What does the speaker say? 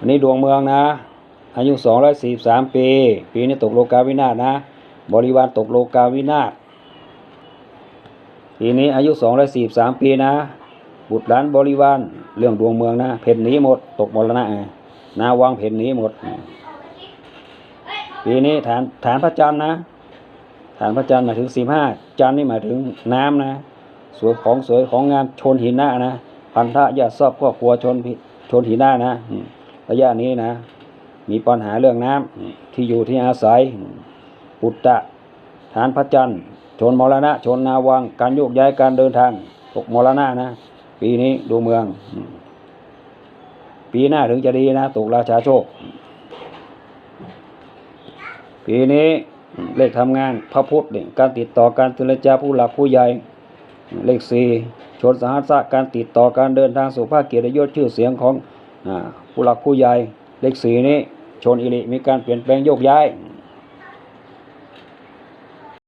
อันนี้ดวงเมืองนะ อายุสองร้อยสี่สามปี ปีนี้ตกโลกาวินาศนะ บริวารตกโลกาวินาศปีนี้อายุสองร้อยสี่สามปีนะ บุตรหลานบริวารเรื่องดวงเมืองนะ เพ่นหนีหมด ตกมรณะนาวางเพ่นหนีหมด ปีนี้ฐานฐานพระจันทร์นะฐานพระจันทร์หมายถึงสิบห้าจันทร์นี่หมายถึงน้ำนะสวยของสวยของงามชนหินหน้านะพันธะญาติทรัพย์ครอบครัวชนชนหินหน้านะอื ระยะนี้นะ มีปัญหาเรื่องน้ำที่อยู่ที่อาศัย ปุตตะ ฐานพระจันทร์ชนมรณะ ชนนาวัง การโยกย้ายการเดินทางตกมรณะนะ ปีนี้ดูเมือง ปีหน้าถึงจะดีนะตกราชาโชค ปีนี้เลขทำงานพระพุทธเนี่ยการติดต่อการเจรจาผู้หลักผู้ใหญ่ เลขสี่ชนสหัสะการติดต่อการเดินทางสู่ภาคเกียรติยศชื่อเสียงของอา ผู้หลักผู้ใหญ่เลขสีนี้ชนอิริมีการเปลี่ยนแปลงโยกย้าย